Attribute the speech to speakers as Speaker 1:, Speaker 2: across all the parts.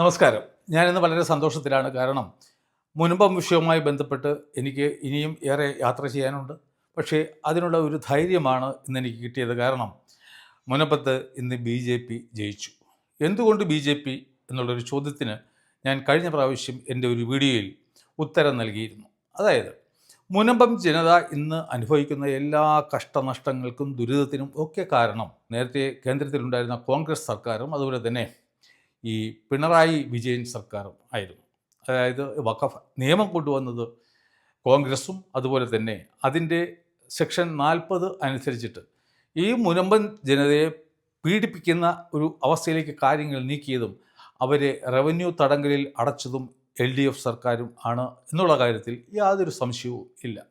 Speaker 1: നമസ്കാരം. ഞാനിന്ന് വളരെ സന്തോഷത്തിലാണ്. കാരണം മുൻപം വിഷയവുമായി ബന്ധപ്പെട്ട് എനിക്ക് ഇനിയും ഏറെ യാത്ര ചെയ്യാനുണ്ട്. പക്ഷേ അതിനുള്ള ഒരു ധൈര്യമാണ് ഇന്ന് എനിക്ക് കിട്ടിയത്. കാരണം മുനപ്പത്ത് ഇന്ന് ബി ജെ പി ജയിച്ചു. എന്തുകൊണ്ട് ബി ജെ പി എന്നുള്ളൊരു ചോദ്യത്തിന് ഞാൻ കഴിഞ്ഞ പ്രാവശ്യം എന്റെ ഒരു വീഡിയോയിൽ ഉത്തരം നൽകിയിരുന്നു. അതായത് മുനമ്പം ജനത ഇന്ന് അനുഭവിക്കുന്ന എല്ലാ കഷ്ടനഷ്ടങ്ങൾക്കും ദുരിതത്തിനും ഒക്കെ കാരണം നേരത്തെ കേന്ദ്രത്തിലുണ്ടായിരുന്ന കോൺഗ്രസ് സർക്കാരും അതുപോലെ തന്നെ ഈ പിണറായി വിജയൻ സർക്കാരും ആയിരുന്നു. അതായത് വഖഫ് നിയമം കൊണ്ടുവന്നത് കോൺഗ്രസും അതുപോലെ തന്നെ അതിന്റെ സെക്ഷൻ നാൽപ്പത് അനുസരിച്ചിട്ട് ഈ മുനമ്പൻ ജനതയെ പീഡിപ്പിക്കുന്ന ഒരു അവസ്ഥയിലേക്ക് കാര്യങ്ങൾ നീക്കിയതും അവരെ റവന്യൂ തടങ്കലിൽ അടച്ചതും എൽ ഡി എഫ് സർക്കാരും ആണ് എന്നുള്ള കാര്യത്തിൽ യാതൊരു സംശയവും ഇല്ല.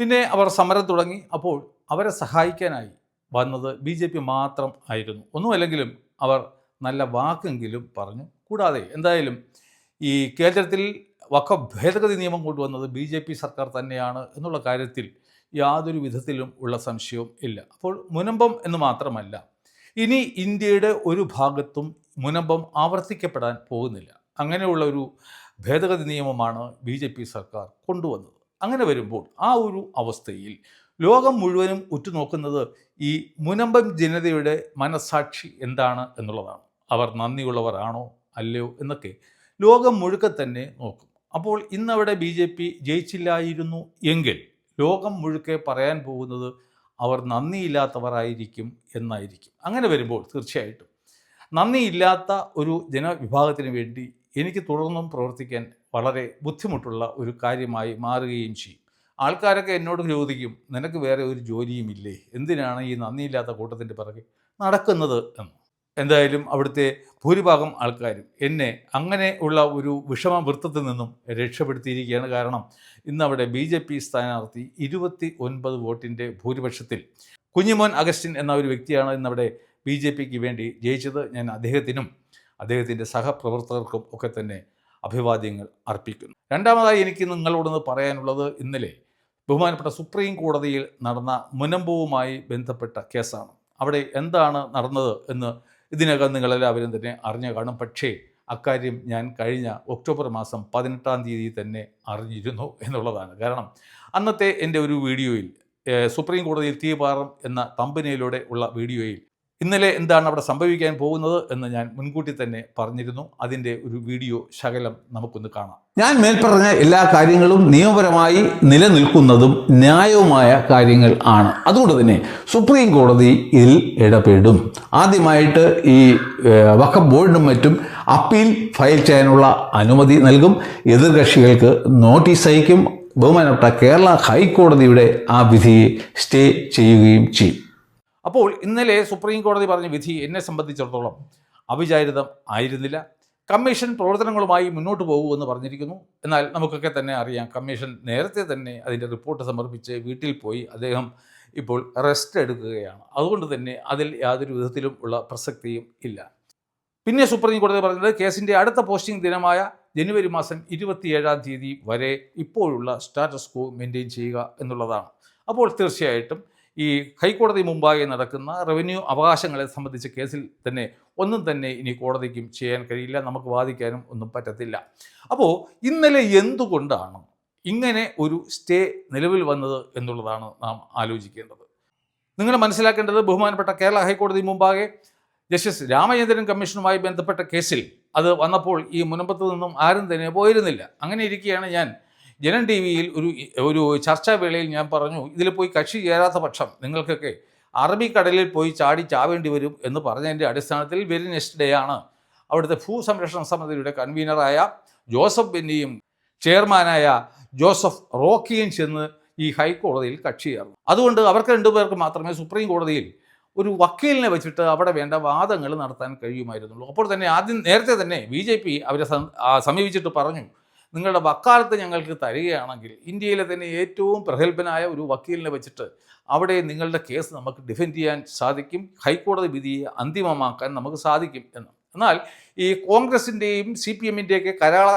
Speaker 1: പിന്നെ അവർ സമരം തുടങ്ങി. അപ്പോൾ അവരെ സഹായിക്കാനായി വന്നത് ബി ജെ പി മാത്രം ആയിരുന്നു. ഒന്നുമല്ലെങ്കിലും അവർ നല്ല വാക്കെങ്കിലും പറഞ്ഞു കൂടാതെ എന്തായാലും ഈ കേന്ദ്രത്തിൽ വക്ക ഭേദഗതി നിയമം കൊണ്ടുവന്നത് ബി ജെ പി സർക്കാർ തന്നെയാണ് എന്നുള്ള കാര്യത്തിൽ യാതൊരു വിധത്തിലും ഉള്ള സംശയവും ഇല്ല. അപ്പോൾ മുനമ്പം എന്ന് മാത്രമല്ല ഇനി ഇന്ത്യയുടെ ഒരു ഭാഗത്തും മുനമ്പം ആവർത്തിക്കപ്പെടാൻ പോകുന്നില്ല. അങ്ങനെയുള്ള ഒരു ഭേദഗതി നിയമമാണ് ബി ജെ പി സർക്കാർ കൊണ്ടുവന്നത്. അങ്ങനെ വരുമ്പോൾ ആ ഒരു അവസ്ഥയിൽ ലോകം മുഴുവനും ഉറ്റുനോക്കുന്നത് ഈ മുനമ്പം ജനതയുടെ മനസാക്ഷി എന്താണ് എന്നുള്ളതാണ്. അവർ നന്ദിയുള്ളവരാണോ അല്ലയോ എന്നൊക്കെ ലോകം മുഴുക്കെ തന്നെ നോക്കും. അപ്പോൾ ഇന്നവിടെ ബി ജെ പി ജയിച്ചില്ലായിരുന്നു എങ്കിൽ ലോകം മുഴുക്കെ പറയാൻ പോകുന്നത് അവർ നന്ദിയില്ലാത്തവരായിരിക്കും എന്നായിരിക്കും. അങ്ങനെ വരുമ്പോൾ തീർച്ചയായിട്ടും നന്ദിയില്ലാത്ത ഒരു ജനവിഭാഗത്തിന് വേണ്ടി എനിക്ക് തുടർന്നും പ്രവർത്തിക്കാൻ വളരെ ബുദ്ധിമുട്ടുള്ള ഒരു കാര്യമായി മാറുകയും ചെയ്യും. ആൾക്കാരൊക്കെ എന്നോട് ചോദിക്കും നിനക്ക് വേറെ ഒരു ജോലിയും ഇല്ലേ? എന്തിനാണ് ഈ നന്ദിയില്ലാത്ത കൂട്ടത്തിന്റെ പിറകെ നടക്കുന്നത്? എന്ന്. എന്തായാലും അവിടുത്തെ ഭൂരിഭാഗം ആൾക്കാരും എന്നെ അങ്ങനെ ഉള്ള ഒരു വിഷമ വൃത്തത്തിൽ നിന്നും രക്ഷപ്പെടുത്തിയിരിക്കുകയാണ് കാരണം ഇന്ന് അവിടെ ബി ജെ പി സ്ഥാനാർത്ഥി ഇരുപത്തി ഒൻപത് വോട്ടിന്റെ ഭൂരിപക്ഷത്തിൽ. കുഞ്ഞിമോൻ അഗസ്റ്റിൻ എന്ന ഒരു വ്യക്തിയാണ് ഇന്നവിടെ ബി ജെ പിക്ക് വേണ്ടി ജയിച്ചത്. ഞാൻ അദ്ദേഹത്തിനും അദ്ദേഹത്തിന്റെ സഹപ്രവർത്തകർക്കും ഒക്കെ തന്നെ അഭിവാദ്യങ്ങൾ അർപ്പിക്കുന്നു. രണ്ടാമതായി എനിക്ക് നിങ്ങളോടൊന്ന് പറയാനുള്ളത് ഇന്നലെ ബഹുമാനപ്പെട്ട സുപ്രീം കോടതിയിൽ നടന്ന മുനമ്പുവുമായി ബന്ധപ്പെട്ട കേസാണ്. അവിടെ എന്താണ് നടന്നത് എന്ന് ഇതിനകം നിങ്ങളെല്ലാവരും തന്നെ അറിഞ്ഞു കാണും. പക്ഷേ അക്കാര്യം ഞാൻ കഴിഞ്ഞ ഒക്ടോബർ മാസം പതിനെട്ടാം തീയതി തന്നെ അറിഞ്ഞിരുന്നു എന്നുള്ളതാണ്. കാരണം അന്നത്തെ എന്റെ ഒരു വീഡിയോയിൽ സുപ്രീം കോടതിയിൽ തീപാറം എന്ന തമ്പനയിലൂടെ ഉള്ള വീഡിയോയിൽ ഇന്നലെ എന്താണ് അവിടെ സംഭവിക്കാൻ പോകുന്നത് എന്ന് ഞാൻ മുൻകൂട്ടി തന്നെ പറഞ്ഞിരുന്നു. അതിന്റെ ഒരു വീഡിയോ ശകലം നമുക്കൊന്ന് കാണാം.
Speaker 2: ഞാൻ മേൽപ്പറഞ്ഞ എല്ലാ കാര്യങ്ങളും നിയമപരമായി നിലനിൽക്കുന്നതും ന്യായവുമായ കാര്യങ്ങൾ ആണ്. അതുകൊണ്ട് തന്നെ സുപ്രീം കോടതി ഇതിൽ ഇടപെടും. ആദ്യമായിട്ട് ഈ വഖഫ് ബോർഡിനും മറ്റും അപ്പീൽ ഫയൽ ചെയ്യാനുള്ള അനുമതി നൽകും. എതിർകക്ഷികൾക്ക് നോട്ടീസ് അയക്കും. ബഹുമാനപ്പെട്ട കേരള ഹൈക്കോടതിയുടെ ആ വിധിയെ സ്റ്റേ ചെയ്യുകയും ചെയ്യും.
Speaker 1: അപ്പോൾ ഇന്നലെ സുപ്രീം കോടതി പറഞ്ഞ വിധി എന്നെ സംബന്ധിച്ചിടത്തോളം അവിചാരിതം ആയിരുന്നില്ല. കമ്മീഷൻ പ്രവർത്തനങ്ങളുമായി മുന്നോട്ട് പോകുമെന്ന് പറഞ്ഞിരിക്കുന്നു. എന്നാൽ നമുക്കൊക്കെ തന്നെ അറിയാം കമ്മീഷൻ നേരത്തെ തന്നെ അതിന്റെ റിപ്പോർട്ട് സമർപ്പിച്ച് വീട്ടിൽ പോയി അദ്ദേഹം ഇപ്പോൾ റെസ്റ്റ് എടുക്കുകയാണ്. അതുകൊണ്ട് തന്നെ അതിൽ യാതൊരു വിധത്തിലും ഉള്ള പ്രസക്തിയും ഇല്ല. പിന്നെ സുപ്രീം കോടതി പറഞ്ഞത് കേസിന്റെ അടുത്ത പോസ്റ്റിംഗ് ദിനമായ ജനുവരി മാസം ഇരുപത്തിയേഴാം തീയതി വരെ ഇപ്പോഴുള്ള സ്റ്റാറ്റസ് കോ മെയിന്റെയിൻ ചെയ്യുക എന്നുള്ളതാണ്. അപ്പോൾ തീർച്ചയായിട്ടും ഈ ഹൈക്കോടതി മുമ്പാകെ നടക്കുന്ന റവന്യൂ അവകാശങ്ങളെ സംബന്ധിച്ച കേസിൽ തന്നെ ഒന്നും തന്നെ ഇനി കോടതിക്കും ചെയ്യാൻ കഴിയില്ല നമുക്ക് വാദിക്കാനും ഒന്നും പറ്റത്തില്ല. അപ്പോൾ ഇന്നലെ എന്തുകൊണ്ടാണ് ഇങ്ങനെ ഒരു സ്റ്റേ നിലവിൽ വന്നത് എന്നുള്ളതാണ് നാം ആലോചിക്കേണ്ടത്. നിങ്ങൾ മനസ്സിലാക്കേണ്ടത് ബഹുമാനപ്പെട്ട കേരള ഹൈക്കോടതി മുമ്പാകെ ജസ്റ്റിസ് രാമചന്ദ്രൻ കമ്മീഷനുമായി ബന്ധപ്പെട്ട കേസിൽ അത് വന്നപ്പോൾ ഈ മുനമ്പത്ത് നിന്നും ആരും തന്നെ പോയിരുന്നില്ല. അങ്ങനെ ഇരിക്കുകയാണ് ഞാൻ. ജനൻ ടി വിയിൽ ഒരു ഒരു ചർച്ചാ വേളയിൽ ഞാൻ പറഞ്ഞു ഇതിൽ പോയി കക്ഷി ചേരാത്ത പക്ഷം നിങ്ങൾക്കൊക്കെ അറബിക്കടലിൽ പോയി ചാടി ചാവേണ്ടി വരും എന്ന് പറഞ്ഞതിന്റെ അടിസ്ഥാനത്തിൽ വെരി നെക്സ്റ്റ് ഡേ ആണ്. അവിടുത്തെ ഭൂസംരക്ഷണ സമിതിയുടെ കൺവീനറായ ജോസഫ് ബെന്നിയും ചെയർമാനായ ജോസഫ് റോക്കിയും ചെന്ന് ഈ ഹൈക്കോടതിയിൽ കക്ഷി ചേർന്നു. അതുകൊണ്ട് അവർക്ക് രണ്ടുപേർക്ക് മാത്രമേ സുപ്രീം കോടതിയിൽ ഒരു വക്കീലിനെ വെച്ചിട്ട് അവിടെ വേണ്ട വാദങ്ങൾ നടത്താൻ കഴിയുമായിരുന്നുള്ളൂ. അപ്പോൾ തന്നെ ആദ്യം നേരത്തെ തന്നെ ബി ജെ പി അവരെ സമീപിച്ചിട്ട് പറഞ്ഞു. നിങ്ങളുടെ വക്കാലത്ത് ഞങ്ങൾക്ക് തരികയാണെങ്കിൽ ഇന്ത്യയിലെ തന്നെ ഏറ്റവും പ്രഗത്ഭനായ ഒരു വക്കീലിനെ വെച്ചിട്ട് അവിടെ നിങ്ങളുടെ കേസ് നമുക്ക് ഡിഫെൻഡ് ചെയ്യാൻ സാധിക്കും. ഹൈക്കോടതി വിധിയെ അന്തിമമാക്കാൻ നമുക്ക് സാധിക്കും എന്ന്. എന്നാൽ ഈ കോൺഗ്രസിന്റെയും സി പി എമ്മിന്റെയൊക്കെ കരാള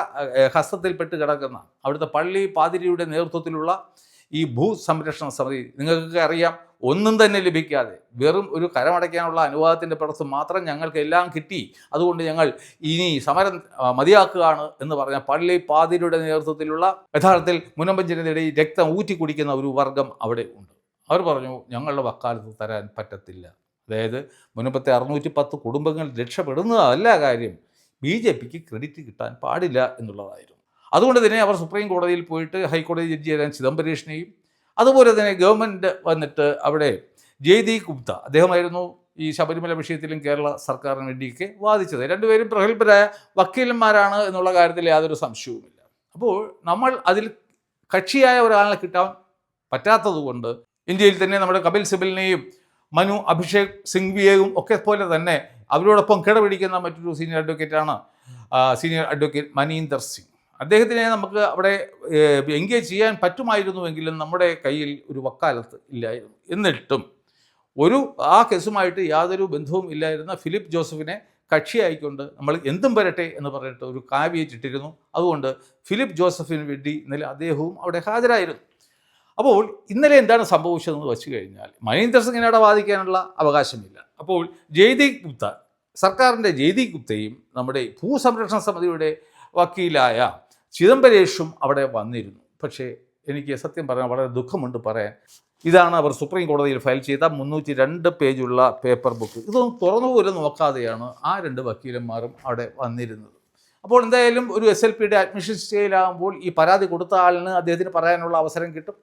Speaker 1: ഹസ്തത്തിൽപ്പെട്ട് കിടക്കുന്ന അവിടുത്തെ പള്ളി പാതിരിയുടെ നേതൃത്വത്തിലുള്ള ഈ ഭൂസംരക്ഷണ സമിതി നിങ്ങൾക്കൊക്കെ അറിയാം ഒന്നും തന്നെ ലഭിക്കാതെ വെറും ഒരു കരമടയ്ക്കാനുള്ള അനുവാദത്തിന്റെ പുറത്ത് മാത്രം ഞങ്ങൾക്ക് എല്ലാം കിട്ടി. അതുകൊണ്ട് ഞങ്ങൾ ഇനി സമരം മതിയാക്കുകയാണ് എന്ന് പറഞ്ഞ പള്ളി പാതിരിയുടെ നേതൃത്വത്തിലുള്ള യഥാർത്ഥത്തിൽ മുനമ്പൻ രക്തം ഊറ്റി കുടിക്കുന്ന ഒരു വർഗം അവിടെ ഉണ്ട്. അവർ പറഞ്ഞു ഞങ്ങളുടെ വക്കാലത്ത് തരാൻ പറ്റത്തില്ല. അതായത് മുനമ്പത്തെ അറുന്നൂറ്റി പത്ത് കുടുംബങ്ങൾ രക്ഷപ്പെടുന്നതല്ല കാര്യം. ബി ജെ പിക്ക് ക്രെഡിറ്റ് കിട്ടാൻ പാടില്ല എന്നുള്ളതായിരുന്നു. അതുകൊണ്ട് തന്നെ അവർ സുപ്രീം കോടതിയിൽ പോയിട്ട് ഹൈക്കോടതി ജഡ്ജി ആരാൻ ചിദംബരേഷിനെയും അതുപോലെ തന്നെ ഗവൺമെന്റ് വന്നിട്ട് അവിടെ ജയ്ദി ഗുപ്ത അദ്ദേഹമായിരുന്നു ഈ ശബരിമല വിഷയത്തിലും കേരള സർക്കാരിന് വേണ്ടിയൊക്കെ വാദിച്ചത്. രണ്ടുപേരും പ്രഗത്ഭരായ വക്കീലന്മാരാണ് എന്നുള്ള കാര്യത്തിൽ യാതൊരു സംശയവുമില്ല. അപ്പോൾ നമ്മൾ അതിൽ കക്ഷിയായ ഒരാളെ കിട്ടാൻ പറ്റാത്തതുകൊണ്ട് ഇന്ത്യയിൽ തന്നെ നമ്മുടെ കപിൽ സിബലിനെയും മനു അഭിഷേക് സിംഗ്വിയെയും ഒക്കെ പോലെ തന്നെ അവരോടൊപ്പം കിടപിടിക്കുന്ന മറ്റൊരു സീനിയർ അഡ്വക്കേറ്റാണ് സീനിയർ അഡ്വക്കേറ്റ് മനീന്ദർ സിംഗ്. അദ്ദേഹത്തിനെ നമുക്ക് അവിടെ എൻഗേജ് ചെയ്യാൻ പറ്റുമായിരുന്നുവെങ്കിലും നമ്മുടെ കയ്യിൽ ഒരു വക്കാലത്ത് ഇല്ലായിരുന്നു എന്നിട്ടും ഒരു ആ കേസുമായിട്ട് യാതൊരു ബന്ധവും ഇല്ലായിരുന്ന ഫിലിപ്പ് ജോസഫിനെ കക്ഷിയായിക്കൊണ്ട് നമ്മൾ എന്തും വരട്ടെ എന്ന് പറഞ്ഞിട്ട് ഒരു കാവ്യേറ്റ് ഇട്ടിരുന്നു അതുകൊണ്ട് ഫിലിപ്പ് ജോസഫിന് വേണ്ടി ഇന്നലെ അദ്ദേഹവും അവിടെ ഹാജരായിരുന്നു. അപ്പോൾ ഇന്നലെ എന്താണ് സംഭവിച്ചതെന്ന് വെച്ച് കഴിഞ്ഞാൽ മനീന്ദർ സിംഗിനെ വാദിക്കാനുള്ള അവകാശമില്ല. അപ്പോൾ ജയ്ദീപ് ഗുപ്ത സർക്കാരിന്റെ ജയ്ദീപ് ഗുപ്തയും നമ്മുടെ ഭൂസംരക്ഷണ സമിതിയുടെ വക്കീലായ ചിദംബരേഷും അവിടെ വന്നിരുന്നു. പക്ഷേ എനിക്ക് സത്യം പറയാൻ വളരെ ദുഃഖമുണ്ട് പറയാൻ. ഇതാണ് അവർ സുപ്രീം കോടതിയിൽ ഫയൽ ചെയ്ത മുന്നൂറ്റി രണ്ട് പേജുള്ള പേപ്പർ ബുക്ക്. ഇതൊന്നും തുറന്നു പോലും നോക്കാതെയാണ് ആ രണ്ട് വക്കീലന്മാരും അവിടെ വന്നിരുന്നത്. അപ്പോൾ എന്തായാലും ഒരു എസ് എൽ പിയുടെ അഡ്മിഷൻ സ്റ്റേയിലാകുമ്പോൾ ഈ പരാതി കൊടുത്ത ആളിന് അദ്ദേഹത്തിന് പറയാനുള്ള അവസരം കിട്ടും.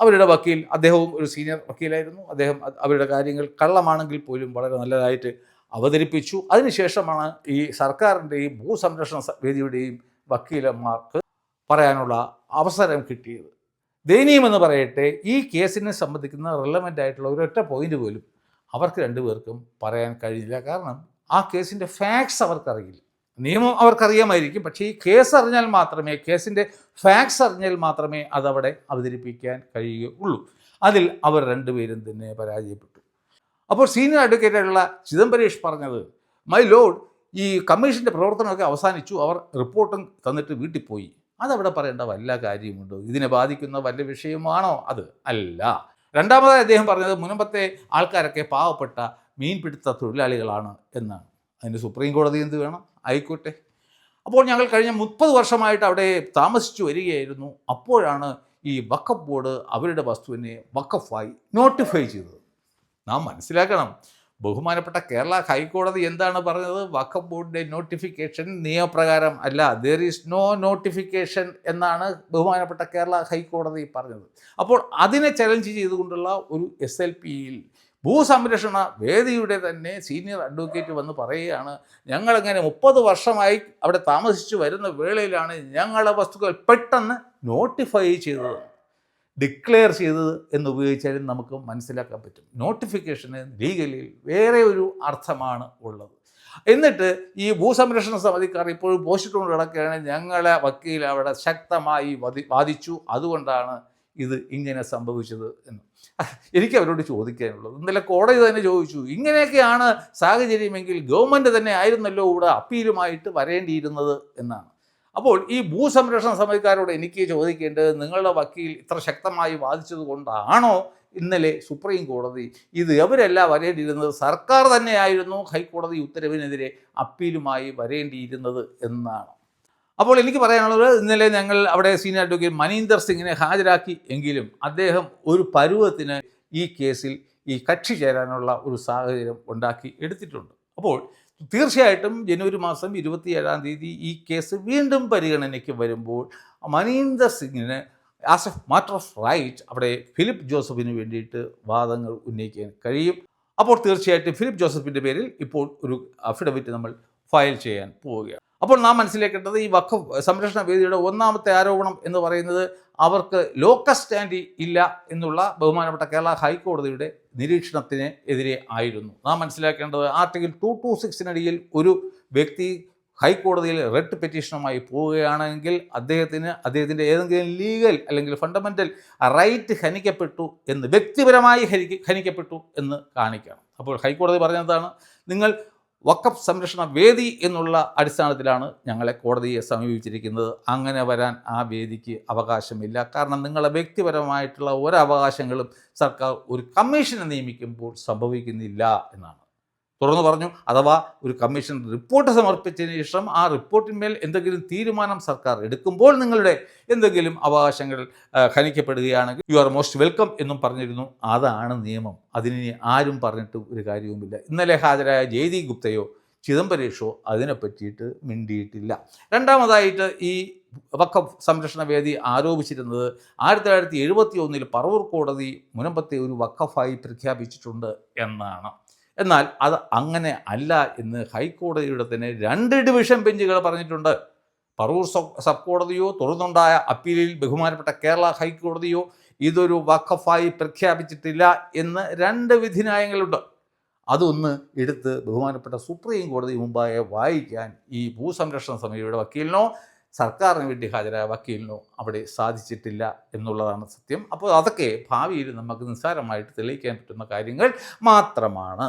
Speaker 1: അവരുടെ വക്കീൽ അദ്ദേഹവും ഒരു സീനിയർ വക്കീലായിരുന്നു. അദ്ദേഹം അവരുടെ കാര്യങ്ങൾ കള്ളമാണെങ്കിൽ പോലും വളരെ നല്ലതായിട്ട് അവതരിപ്പിച്ചു. അതിനുശേഷമാണ് ഈ സർക്കാരിന്റെയും ഭൂസംരക്ഷണ വേദിയുടെയും വക്കീലന്മാർക്ക് പറയാനുള്ള അവസരം കിട്ടിയത്. ദയനീയമെന്ന് പറയട്ടെ ഈ കേസിനെ സംബന്ധിക്കുന്ന റിലവന്റ് ആയിട്ടുള്ള ഒരൊറ്റ പോയിന്റ് പോലും അവർക്ക് രണ്ടുപേർക്കും പറയാൻ കഴിയില്ല. കാരണം ആ കേസിന്റെ ഫാക്ട്സ് അവർക്കറിയില്ല. നിയമം അവർക്കറിയാമായിരിക്കും. പക്ഷേ ഈ കേസ് അറിഞ്ഞാൽ മാത്രമേ കേസിന്റെ ഫാക്ട്സ് അറിഞ്ഞാൽ മാത്രമേ അതവിടെ അവതരിപ്പിക്കാൻ കഴിയുകയുള്ളൂ. അതിൽ അവർ രണ്ടുപേരും തന്നെ പരാജയപ്പെട്ടു. അപ്പോൾ സീനിയർ അഡ്വക്കേറ്റായിട്ടുള്ള ചിദംബരേഷ് പറഞ്ഞത് മൈ ലോഡ് ഈ കമ്മീഷന്റെ പ്രവർത്തനമൊക്കെ അവസാനിച്ചു. അവർ റിപ്പോർട്ടും തന്നിട്ട് വീട്ടിൽ പോയി. അതവിടെ പറയേണ്ട വല്ല കാര്യമുണ്ടോ? ഇതിനെ ബാധിക്കുന്ന വല്ല വിഷയമാണോ? അത് അല്ല. രണ്ടാമതായി അദ്ദേഹം പറഞ്ഞത് മുൻപത്തെ ആൾക്കാരൊക്കെ പാവപ്പെട്ട മീൻപിടുത്ത തൊഴിലാളികളാണ് എന്നാണ്. അതിന് സുപ്രീം കോടതി എന്ത് വേണം? ആയിക്കോട്ടെ. അപ്പോൾ ഞങ്ങൾ കഴിഞ്ഞ മുപ്പത് വർഷമായിട്ട് അവിടെ താമസിച്ചു വരികയായിരുന്നു. അപ്പോഴാണ് ഈ വക്കഫ് ബോർഡ് അവരുടെ വസ്തുവിനെ വക്കഫായി നോട്ടിഫൈ ചെയ്തത്. നാം മനസ്സിലാക്കണം. ബഹുമാനപ്പെട്ട കേരള ഹൈക്കോടതി എന്താണ് പറഞ്ഞത്? വഖഫ് ബോർഡിന്റെ നോട്ടിഫിക്കേഷൻ നിയമപ്രകാരം അല്ല ദർ ഈസ് നോ നോട്ടിഫിക്കേഷൻ എന്നാണ് ബഹുമാനപ്പെട്ട കേരള ഹൈക്കോടതി പറഞ്ഞത്. അപ്പോൾ അതിനെ ചലഞ്ച് ചെയ്തുകൊണ്ടുള്ള ഒരു എസ് എൽ പിയിൽ ഭൂസംരക്ഷണ വേദിയുടെ തന്നെ സീനിയർ അഡ്വക്കേറ്റ് വന്ന് പറയുകയാണ് ഞങ്ങളിങ്ങനെ മുപ്പത് വർഷമായി അവിടെ താമസിച്ചു വരുന്ന വേളയിലാണ് ഞങ്ങളെ വസ്തുക്കൾ പെട്ടെന്ന് നോട്ടിഫൈ ചെയ്തത്? ഡിക്ലെയർ ചെയ്തത് എന്ന് ഉപയോഗിച്ചാലും നമുക്ക് മനസ്സിലാക്കാൻ പറ്റും. നോട്ടിഫിക്കേഷന് ലീഗലി വേറെ ഒരു അർത്ഥമാണ് ഉള്ളത്. എന്നിട്ട് ഈ ഭൂസംരക്ഷണ സമിതിക്കാർ ഇപ്പോഴും പോഷിട്ടുകൊണ്ട് കിടക്കുകയാണ്. ഞങ്ങളെ വക്കീൽ അവിടെ ശക്തമായി വധി വാദിച്ചു. അതുകൊണ്ടാണ് ഇത് ഇങ്ങനെ സംഭവിച്ചത് എന്ന്. എനിക്ക് അവരോട് ചോദിക്കാനുള്ളത്. ഇന്നലെ കോടതി തന്നെ ചോദിച്ചു. ഇങ്ങനെയൊക്കെയാണ് സാഹചര്യമെങ്കിൽ ഗവൺമെന്റ് തന്നെ ആയിരുന്നല്ലോ ഇവിടെ അപ്പീലുമായിട്ട് വരേണ്ടിയിരുന്നത് എന്നാണ്. അപ്പോൾ ഈ ഭൂസംരക്ഷണ സമിതിക്കാരോട് എനിക്ക് ചോദിക്കേണ്ടത് നിങ്ങളുടെ വക്കീൽ ഇത്ര ശക്തമായി വാദിച്ചത് കൊണ്ടാണോ ഇന്നലെ സുപ്രീം കോടതി ഇത് എവരല്ല വരേണ്ടിയിരുന്നത്? സർക്കാർ തന്നെയായിരുന്നു ഹൈക്കോടതി ഉത്തരവിനെതിരെ അപ്പീലുമായി വരേണ്ടിയിരുന്നത് എന്നാണ്. അപ്പോൾ എനിക്ക് പറയാനുള്ളത് ഇന്നലെ ഞങ്ങൾ അവിടെ സീനിയർ അഡ്വക്കേറ്റ് മനീന്ദർ സിംഗിനെ ഹാജരാക്കി എങ്കിലും അദ്ദേഹം ഒരു പരുവത്തിന് ഈ കേസിൽ ഈ കക്ഷി ചേരാനുള്ള ഒരു സാഹചര്യം ഉണ്ടാക്കി എടുത്തിട്ടുണ്ട്. അപ്പോൾ തീർച്ചയായിട്ടും ജനുവരി മാസം ഇരുപത്തി ഏഴാം തീയതി ഈ കേസ് വീണ്ടും പരിഗണനയ്ക്ക് വരുമ്പോൾ മനീന്ദർ സിംഗിന് as a matter of right അവിടെ ഫിലിപ്പ് ജോസഫിന് വേണ്ടിയിട്ട് വാദങ്ങൾ ഉന്നയിക്കാൻ കഴിയും. അപ്പോൾ തീർച്ചയായിട്ടും ഫിലിപ്പ് ജോസഫിന്റെ പേരിൽ ഇപ്പോൾ ഒരു അഫിഡവിറ്റ് നമ്മൾ ഫയൽ ചെയ്യാൻ പോവുകയാണ്. അപ്പോൾ നാം മനസ്സിലാക്കേണ്ടത് ഈ വഖഫ് സംരക്ഷണ വേദിയുടെ ഒന്നാമത്തെ ആരോപണം എന്ന് പറയുന്നത് അവർക്ക് ലോക്കസ് സ്റ്റാൻഡി ഇല്ല എന്നുള്ള ബഹുമാനപ്പെട്ട കേരള ഹൈക്കോടതിയുടെ നിരീക്ഷണത്തിന് എതിരെ ആയിരുന്നു. നാം മനസ്സിലാക്കേണ്ടത് ആർട്ടിക്കിൾ ടു ടു സിക്സിനടിയിൽ ഒരു വ്യക്തി ഹൈക്കോടതിയിൽ റെഡ് പെറ്റീഷനുമായി പോവുകയാണെങ്കിൽ അദ്ദേഹത്തിന് അദ്ദേഹത്തിന്റെ ഏതെങ്കിലും ലീഗൽ അല്ലെങ്കിൽ ഫണ്ടമെന്റൽ റൈറ്റ് ഹനിക്കപ്പെട്ടു എന്ന് വ്യക്തിപരമായി ഹനിക്ക ഹനിക്കപ്പെട്ടു എന്ന് കാണിക്കണം. അപ്പോൾ ഹൈക്കോടതി പറഞ്ഞതാണ് നിങ്ങൾ വക്കഫ് സംരക്ഷണ വേദി എന്നുള്ള അടിസ്ഥാനത്തിലാണ് ഞങ്ങളെ കോടതിയെ സമീപിച്ചിരിക്കുന്നത്. അങ്ങനെ വരാൻ ആ വേദിക്ക് അവകാശമില്ല. കാരണം നിങ്ങളെ വ്യക്തിപരമായിട്ടുള്ള ഒരവകാശങ്ങളും സർക്കാർ ഒരു കമ്മീഷനെ നിയമിക്കുമ്പോൾ സംഭവിക്കുന്നില്ല എന്നാണ്. തുറന്നു പറഞ്ഞു അഥവാ ഒരു കമ്മീഷൻ റിപ്പോർട്ട് സമർപ്പിച്ചതിന് ശേഷം ആ റിപ്പോർട്ടിന്മേൽ എന്തെങ്കിലും തീരുമാനം സർക്കാർ എടുക്കുമ്പോൾ നിങ്ങളുടെ എന്തെങ്കിലും അവകാശങ്ങൾ ഖനിക്കപ്പെടുകയാണെങ്കിൽ യു ആർ മോസ്റ്റ് വെൽക്കം എന്നും പറഞ്ഞിരുന്നു. അതാണ് നിയമം. അതിനി ആരും പറഞ്ഞിട്ട് ഒരു കാര്യവുമില്ല. ഇന്നലെ ഹാജരായ ജയ്തി ഗുപ്തയോ ചിദംബരേഷോ അതിനെ പറ്റിയിട്ട് മിണ്ടിയിട്ടില്ല. രണ്ടാമതായിട്ട് ഈ വക്ക സംരക്ഷണ വേദി ആരോപിച്ചിരുന്നത് ആയിരത്തി തൊള്ളായിരത്തി എഴുപത്തി ഒന്നിൽ പറവൂർ കോടതി മുനമ്പത്തെ ഒരു വക്കഫായി പ്രഖ്യാപിച്ചിട്ടുണ്ട് എന്നാണ്. എന്നാൽ അത് അങ്ങനെ അല്ല എന്ന് ഹൈക്കോടതിയുടെ തന്നെ രണ്ട് ഡിവിഷൻ ബെഞ്ചുകൾ പറഞ്ഞിട്ടുണ്ട്. പറൂർ സബ് കോടതിയോ തുടർന്നുണ്ടായ അപ്പീലിൽ ബഹുമാനപ്പെട്ട കേരള ഹൈക്കോടതിയോ ഇതൊരു വഖഫായി പ്രഖ്യാപിച്ചിട്ടില്ല എന്ന് രണ്ട് വിധിന്യായങ്ങളുണ്ട്. അതൊന്ന് എടുത്ത് ബഹുമാനപ്പെട്ട സുപ്രീം കോടതി മുമ്പായ വായിക്കാൻ ഈ ഭൂസംരക്ഷണ സമിതിയുടെ വക്കീലിനോ സർക്കാരിന് വേണ്ടി ഹാജരായ വക്കീലിനോ അവിടെ സാധിച്ചിട്ടില്ല എന്നുള്ളതാണ് സത്യം. അപ്പോൾ അതൊക്കെ ഭാവിയിൽ നമുക്ക് നിസ്സാരമായിട്ട് തെളിയിക്കാൻ പറ്റുന്ന കാര്യങ്ങൾ മാത്രമാണ്.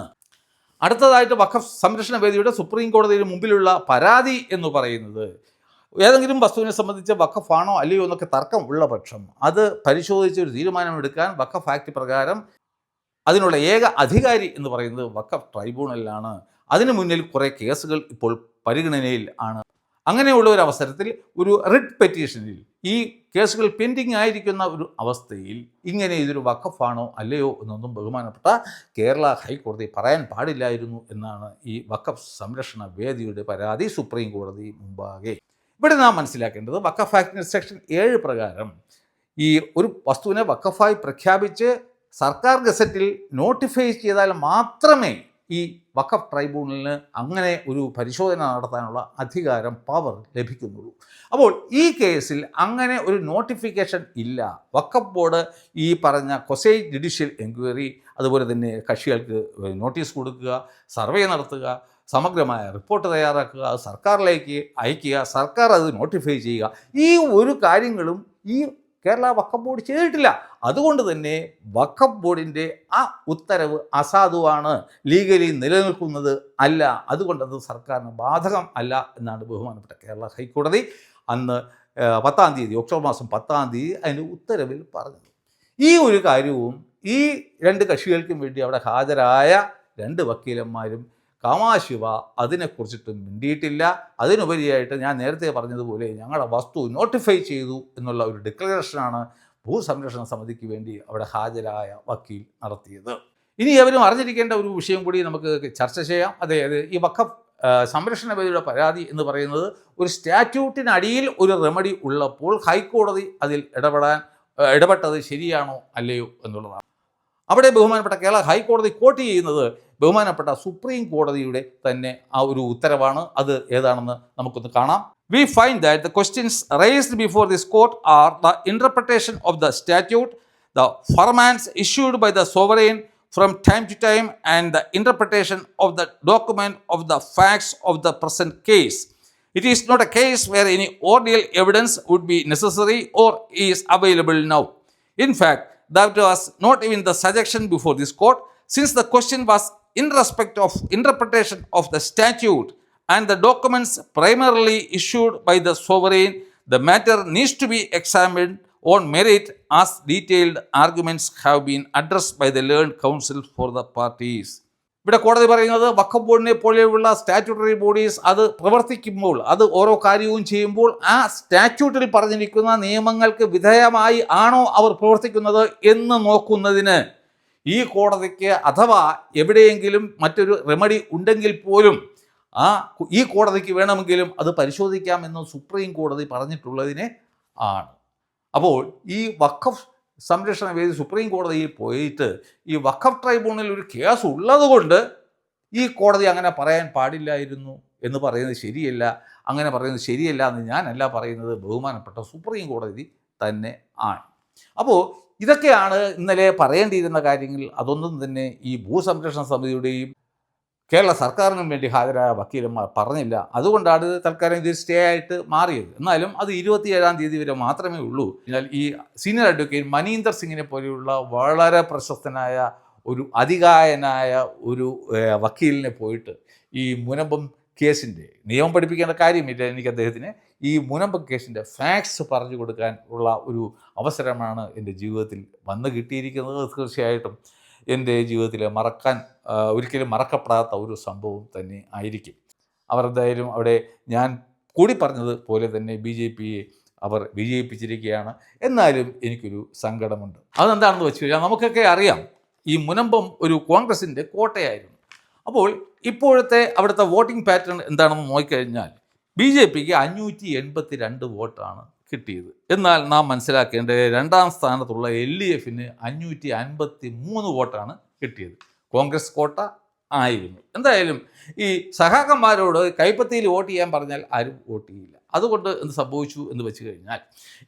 Speaker 1: അടുത്തതായിട്ട് വഖഫ് സംരക്ഷണ വേദിയുടെ സുപ്രീം കോടതിയുടെ മുമ്പിലുള്ള പരാതി എന്ന് പറയുന്നത് ഏതെങ്കിലും വസ്തുവിനെ സംബന്ധിച്ച് വഖഫാണോ അല്ലയോ എന്നൊക്കെ തർക്കം ഉള്ള പക്ഷം അത് പരിശോധിച്ച് ഒരു തീരുമാനമെടുക്കാൻ വഖഫ് ആക്ട് പ്രകാരം അതിനുള്ള ഏക അധികാരി എന്ന് പറയുന്നത് വഖഫ് ട്രൈബ്യൂണലിലാണ്. അതിനു മുന്നിൽ കുറേ കേസുകൾ ഇപ്പോൾ പരിഗണനയിൽ ആണ്. അങ്ങനെയുള്ള ഒരു അവസരത്തിൽ ഒരു റിട്ട് പെറ്റീഷനിൽ ഈ കേസുകൾ പെൻഡിങ് ആയിരിക്കുന്ന ഒരു അവസ്ഥയിൽ ഇങ്ങനെ ഇതൊരു വക്കഫാണോ അല്ലയോ എന്നൊന്നും ബഹുമാനപ്പെട്ട കേരള ഹൈക്കോടതി പറയാൻ പാടില്ലായിരുന്നു എന്നാണ് ഈ വക്കഫ് സംരക്ഷണ വേദിയുടെ പരാതി സുപ്രീം കോടതി മുമ്പാകെ. ഇവിടെ നാം മനസ്സിലാക്കേണ്ടത് വക്കഫ് ആക്ടിന്റെ സെക്ഷൻ ഏഴ് പ്രകാരം ഈ ഒരു വസ്തുവിനെ വക്കഫായി പ്രഖ്യാപിച്ച് സർക്കാർ ഗസറ്റിൽ നോട്ടിഫൈ ചെയ്താൽ മാത്രമേ ഈ വഖഫ് ട്രൈബ്യൂണലിന് അങ്ങനെ ഒരു പരിശോധന നടത്താനുള്ള അധികാരം പവർ ലഭിക്കുന്നുള്ളൂ. അപ്പോൾ ഈ കേസിൽ അങ്ങനെ ഒരു നോട്ടിഫിക്കേഷൻ ഇല്ല. വഖഫ് ബോർഡ് ഈ പറഞ്ഞ കൊസൈ ജുഡീഷ്യൽ എൻക്വയറി അതുപോലെ തന്നെ കക്ഷികൾക്ക് നോട്ടീസ് കൊടുക്കുക സർവേ നടത്തുക സമഗ്രമായ റിപ്പോർട്ട് തയ്യാറാക്കുക അത് സർക്കാരിലേക്ക് അയക്കുക സർക്കാർ അത് നോട്ടിഫൈ ചെയ്യുക. ഈ ഒരു കാര്യങ്ങളും ഈ കേരള വക്കം ബോർഡ് ചെയ്തിട്ടില്ല. അതുകൊണ്ട് തന്നെ വക്കം ബോർഡിന്റെ ആ ഉത്തരവ് അസാധുവാണ്. ലീഗലി നിലനിൽക്കുന്നത് അല്ല. അതുകൊണ്ടത് സർക്കാരിന് ബാധകം അല്ല എന്നാണ് ബഹുമാനപ്പെട്ട കേരള ഹൈക്കോടതി അന്ന് പത്താം തീയതി ഒക്ടോബർ മാസം പത്താം തീയതി അതിന്റെ ഉത്തരവിൽ പറഞ്ഞത്. ഈ ഒരു കാര്യവും ഈ രണ്ട് കക്ഷികൾക്കും വേണ്ടി അവിടെ ഹാജരായ രണ്ട് വക്കീലന്മാരും കാമാശിവ അതിനെക്കുറിച്ചിട്ട് മിണ്ടിയിട്ടില്ല. അതിനുപരിയായിട്ട് ഞാൻ നേരത്തെ പറഞ്ഞതുപോലെ ഞങ്ങളുടെ വസ്തു നോട്ടിഫൈ ചെയ്തു എന്നുള്ള ഒരു ഡിക്ലറേഷനാണ് ഭൂസംരക്ഷണ സമിതിക്ക് വേണ്ടി അവിടെ ഹാജരായ വക്കീൽ നടത്തിയത്. ഇനി അവരും അറിഞ്ഞിരിക്കേണ്ട ഒരു വിഷയം കൂടി നമുക്ക് ചർച്ച ചെയ്യാം. അതായത് ഈ വഖഫ് സംരക്ഷണ വേദിയുടെ പരാതി എന്ന് പറയുന്നത് ഒരു സ്റ്റാറ്റ്യൂട്ടിനടിയിൽ ഒരു റെമഡി ഉള്ളപ്പോൾ ഹൈക്കോടതി അതിൽ ഇടപെടാൻ ഇടപെട്ടത് ശരിയാണോ അല്ലയോ എന്നുള്ളതാണ്. അവിടെ ബഹുമാനപ്പെട്ട കേരള ഹൈക്കോടതി കോട്ട് ചെയ്യുന്നത് ബഹുമാനപ്പെട്ട സുപ്രീം കോടതിയുടെ തന്നെ ആ ഒരു ഉത്തരവാണ് അത് ഏതാണെന്ന് നമുക്കൊന്ന് കാണാം we find that the questions raised before this court are the interpretation of the statute the firmans issued by the sovereign from time to time and the interpretation of the document of the facts of the present case. It is not a case where any ordeal evidence would be necessary or is available now. In fact, that was not even the suggestion before this court, since the question was in respect of interpretation of the statute and the documents primarily issued by the sovereign, the matter needs to be examined on merit as detailed arguments have been addressed by the learned counsel for the parties. ഇവിടെ കോടതി പറയുന്നത് വഖഫ് ബോർഡിനെ പോലെയുള്ള statutory bodies അത് പ്രവർത്തിക്കുമ്പോൾ അത് ഓരോ കാര്യവും ചെയ്യുമ്പോൾ ആ സ്റ്റാറ്റ്യൂട്ടിൽ പറഞ്ഞിരിക്കുന്ന നിയമങ്ങൾക്ക് വിധേയമായി ആണോ അവർ പ്രവർത്തിക്കുന്നത് എന്ന് നോക്കുന്നതിന് ഈ കോടതിക്ക് അഥവാ എവിടെയെങ്കിലും മറ്റൊരു റെമഡി ഉണ്ടെങ്കിൽ പോലും ആ ഈ കോടതിക്ക് വേണമെങ്കിലും അത് പരിശോധിക്കാമെന്ന് സുപ്രീം കോടതി പറഞ്ഞിട്ടുള്ളതിനെ ആണ്. അപ്പോൾ ഈ വഖഫ് സംരക്ഷണ വേദി സുപ്രീം കോടതിയിൽ പോയിട്ട് ഈ വഖഫ് ട്രൈബ്യൂണലിൽ ഒരു കേസ് ഉള്ളതുകൊണ്ട് ഈ കോടതി അങ്ങനെ പറയാൻ പാടില്ലായിരുന്നു എന്ന് പറയുന്നത് ശരിയല്ല അങ്ങനെ പറയുന്നത് ശരിയല്ല എന്ന് ഞാനല്ല പറയുന്നത്. ബഹുമാനപ്പെട്ട സുപ്രീം കോടതി തന്നെ ആണ്. അപ്പോൾ ഇതൊക്കെയാണ് ഇന്നലെ പറയേണ്ടിയിരുന്ന കാര്യങ്ങൾ. അതൊന്നും തന്നെ ഈ ഭൂസംരക്ഷണ സമിതിയുടെയും കേരള സർക്കാരിനും വേണ്ടി ഹാജരായ വക്കീലന്മാർ പറഞ്ഞില്ല. അതുകൊണ്ടാണ് തൽക്കാലം ഇത് സ്റ്റേ ആയിട്ട് മാറിയത്. എന്നാലും അത് ഇരുപത്തിയേഴാം തീയതി വരെ മാത്രമേ ഉള്ളൂ. എന്നാൽ ഈ സീനിയർ അഡ്വക്കേറ്റ് മനീന്ദർ സിംഗിനെ പോലെയുള്ള വളരെ പ്രശസ്തനായ ഒരു അധികായനായ ഒരു വക്കീലിനെ പോയിട്ട് ഈ മുനമ്പം കേസിന്റെ നിയമം പഠിപ്പിക്കേണ്ട കാര്യമില്ല എനിക്ക് അദ്ദേഹത്തിന്. ഈ മുനമ്പം കേസിന്റെ ഫാക്ട്സ് പറഞ്ഞു കൊടുക്കാൻ ഉള്ള ഒരു അവസരമാണ് എന്റെ ജീവിതത്തിൽ വന്നു കിട്ടിയിരിക്കുന്നത് തീർച്ചയായിട്ടും. എന്റെ ജീവിതത്തിൽ മറക്കാൻ ഒരിക്കലും മറക്കപ്പെടാത്ത ഒരു സംഭവം തന്നെ ആയിരിക്കും. അവർ എന്തായാലും അവിടെ ഞാൻ കൂടി പറഞ്ഞത് പോലെ തന്നെ ബി ജെ പിയെ അവർ വിജയിപ്പിച്ചിരിക്കുകയാണ്. എന്നാലും എനിക്കൊരു സങ്കടമുണ്ട്. അതെന്താണെന്ന് വെച്ച് കഴിഞ്ഞാൽ നമുക്കൊക്കെ അറിയാം ഈ മുനമ്പം ഒരു കോൺഗ്രസിന്റെ കോട്ടയായിരുന്നു. അപ്പോൾ ഇപ്പോഴത്തെ അവിടുത്തെ വോട്ടിംഗ് പാറ്റേൺ എന്താണെന്ന് നോക്കിക്കഴിഞ്ഞാൽ ബി ജെ പിക്ക് അഞ്ഞൂറ്റി എൺപത്തി രണ്ട് വോട്ടാണ് കിട്ടിയത്. എന്നാൽ നാം മനസ്സിലാക്കേണ്ടത് രണ്ടാം സ്ഥാനത്തുള്ള എൽ ഡി എഫിന് അഞ്ഞൂറ്റി അൻപത്തി മൂന്ന് വോട്ടാണ് കിട്ടിയത്. കോൺഗ്രസ് കോട്ട ആയിരുന്നു. എന്തായാലും ഈ സഹാക്കന്മാരോട് കൈപ്പത്തിയിൽ വോട്ട് ചെയ്യാൻ പറഞ്ഞാൽ ആരും വോട്ട് ചെയ്യില്ല. അതുകൊണ്ട് എന്ത് സംഭവിച്ചു എന്ന് വെച്ച് കഴിഞ്ഞാൽ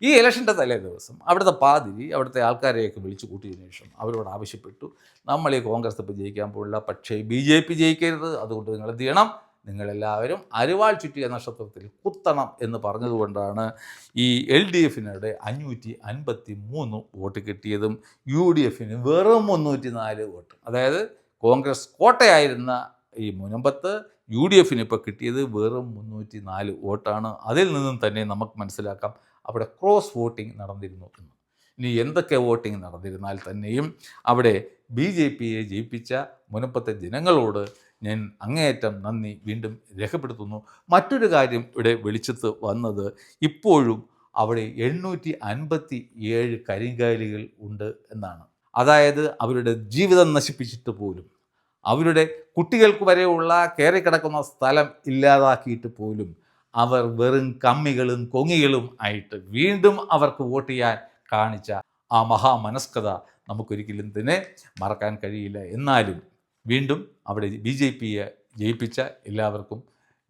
Speaker 1: ഈ ഇലക്ഷന്റെ തലേ ദിവസം അവിടുത്തെ പാതിരി അവിടുത്തെ ആൾക്കാരെയൊക്കെ വിളിച്ചു കൂട്ടിയതിനു ശേഷം അവരോട് ആവശ്യപ്പെട്ടു. നമ്മൾ ഈ കോൺഗ്രസ് ഇപ്പോൾ ജയിക്കാൻ പോകില്ല പക്ഷേ ബി ജെ പി ജയിക്കരുത്. അതുകൊണ്ട് നിങ്ങൾ എന്ത് ചെയ്യണം? നിങ്ങളെല്ലാവരും അരിവാൾ ചുറ്റിയ നക്ഷത്രത്തിൽ കുത്തണം എന്ന് പറഞ്ഞതുകൊണ്ടാണ് ഈ എൽ ഡി എഫിനിടെ അഞ്ഞൂറ്റി അൻപത്തി മൂന്ന് വോട്ട് കിട്ടിയതും യു ഡി എഫിന് വെറും മുന്നൂറ്റി നാല് വോട്ട്. അതായത് കോൺഗ്രസ് കോട്ടയായിരുന്ന ഈ മുനമ്പത്ത് യു ഡി എഫിന് ഇപ്പോൾ കിട്ടിയത് വെറും മുന്നൂറ്റി നാല് വോട്ടാണ്. അതിൽ നിന്നും തന്നെ നമുക്ക് മനസ്സിലാക്കാം അവിടെ ക്രോസ് വോട്ടിംഗ് നടന്നിരുന്നു എന്ന്. ഇനി എന്തൊക്കെ വോട്ടിംഗ് നടന്നിരുന്നാൽ തന്നെയും അവിടെ ബി ജെ പിയെ ജയിപ്പിച്ച മുനപ്പത്തെ ജനങ്ങളോട് ഞാൻ അങ്ങേയറ്റം നന്ദി വീണ്ടും രേഖപ്പെടുത്തുന്നു. മറ്റൊരു കാര്യം ഇവിടെ വെളിച്ചത്ത് വന്നത് ഇപ്പോഴും അവിടെ എണ്ണൂറ്റി അൻപത്തി ഏഴ് കരിങ്കാലികൾ ഉണ്ട് എന്നാണ്. അതായത് അവരുടെ ജീവിതം നശിപ്പിച്ചിട്ട് പോലും അവരുടെ കുട്ടികൾക്ക് വരെയുള്ള കയറിക്കിടക്കുന്ന സ്ഥലം ഇല്ലാതാക്കിയിട്ട് പോലും അവർ വെറും കമ്മികളും കൊങ്ങികളും ആയിട്ട് വീണ്ടും അവർക്ക് വോട്ട് ചെയ്യാൻ കാണിച്ച ആ മഹാമനസ്കത നമുക്കൊരിക്കലും തന്നെ മറക്കാൻ കഴിയില്ല. എന്നാലും വീണ്ടും അവിടെ ബി ജെ പിയെ ജയിപ്പിച്ച എല്ലാവർക്കും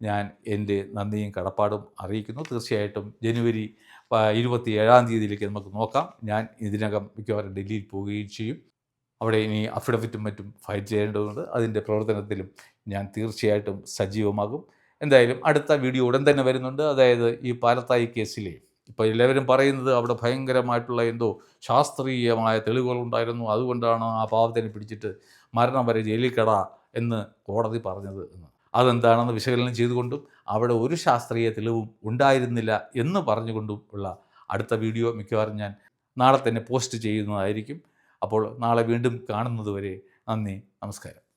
Speaker 1: ഞാൻ എന്റെ നന്ദിയും കടപ്പാടും അറിയിക്കുന്നു. തീർച്ചയായിട്ടും ജനുവരി ഇരുപത്തി ഏഴാം തീയതിയിലേക്ക് നമുക്ക് നോക്കാം. ഞാൻ ഇതിനകം മിക്കവാറും ഡൽഹിയിൽ പോവുകയും ചെയ്യും. അവിടെ ഇനി അഫിഡവിറ്റും മറ്റും ഫയൽ ചെയ്യേണ്ടതുണ്ട്. അതിന്റെ പ്രവർത്തനത്തിലും ഞാൻ തീർച്ചയായിട്ടും സജീവമാകും. എന്തായാലും അടുത്ത വീഡിയോ ഉടൻ തന്നെ വരുന്നുണ്ട്. അതായത് ഈ പാലത്തായി കേസിലെ ഇപ്പോൾ എല്ലാവരും പറയുന്നത് അവിടെ ഭയങ്കരമായിട്ടുള്ള എന്തോ ശാസ്ത്രീയമായ തെളിവുകളുണ്ടായിരുന്നു അതുകൊണ്ടാണ് ആ പാവത്തിനെ പിടിച്ചിട്ട് മരണം വരെ ജയിലിൽ കട എന്ന് കോടതി പറഞ്ഞത് എന്ന്. അതെന്താണെന്ന് വിശകലനം ചെയ്തുകൊണ്ടും അവിടെ ഒരു ശാസ്ത്രീയ തെളിവും ഉണ്ടായിരുന്നില്ല എന്ന് പറഞ്ഞുകൊണ്ടും ഉള്ള അടുത്ത വീഡിയോ മിക്കവാറും ഞാൻ നാളെ തന്നെ പോസ്റ്റ് ചെയ്യുന്നതായിരിക്കും. അപ്പോൾ നാളെ വീണ്ടും കാണുന്നതുവരെ നന്ദി നമസ്കാരം.